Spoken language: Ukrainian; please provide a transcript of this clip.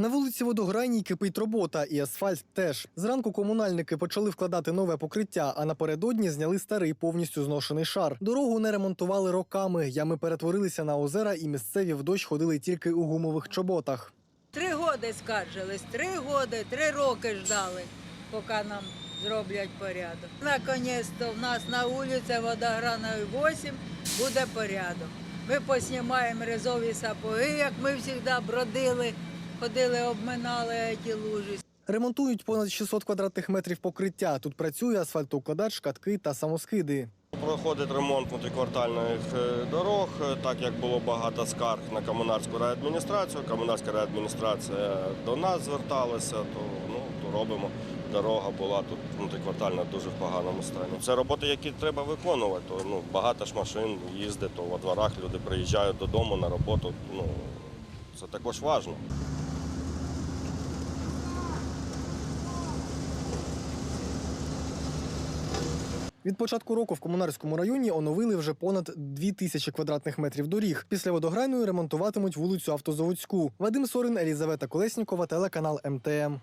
На вулиці Водограйній кипить робота, і асфальт теж. Зранку комунальники почали вкладати нове покриття, а напередодні зняли старий повністю зношений шар. Дорогу не ремонтували роками. Ями перетворилися на озера, і місцеві в дощ ходили тільки у гумових чоботах. Три роки скаржились, три роки, три роки ждали, поки нам зроблять порядок. Наконець-то в нас на вулиці Водограною 8 буде порядок. Ми поснімаємо резові сапоги, як ми завжди бродили, ходили, обминали ті лужі. Ремонтують понад 600 квадратних метрів покриття. Тут працює асфальтоукладач, катки та самоскиди. Проходить ремонт внутріквартальних е, дорог, е, так як було багато скарг на комунальську райадміністрацію. Комунальська райадміністрація до нас зверталася, то, ну, то робимо. Дорога була тут внутріквартальна дуже в поганому стані. Це роботи, які треба виконувати. То, ну, багато ж машин їздить, то во дворах люди приїжджають додому на роботу. Ну, це також важливо. Від початку року в комунарському районі оновили вже понад 2 тисячі квадратних метрів доріг. Після водограйної ремонтуватимуть вулицю Автозаводську. Вадим Сорин, Елізавета Колеснікова, телеканал МТМ.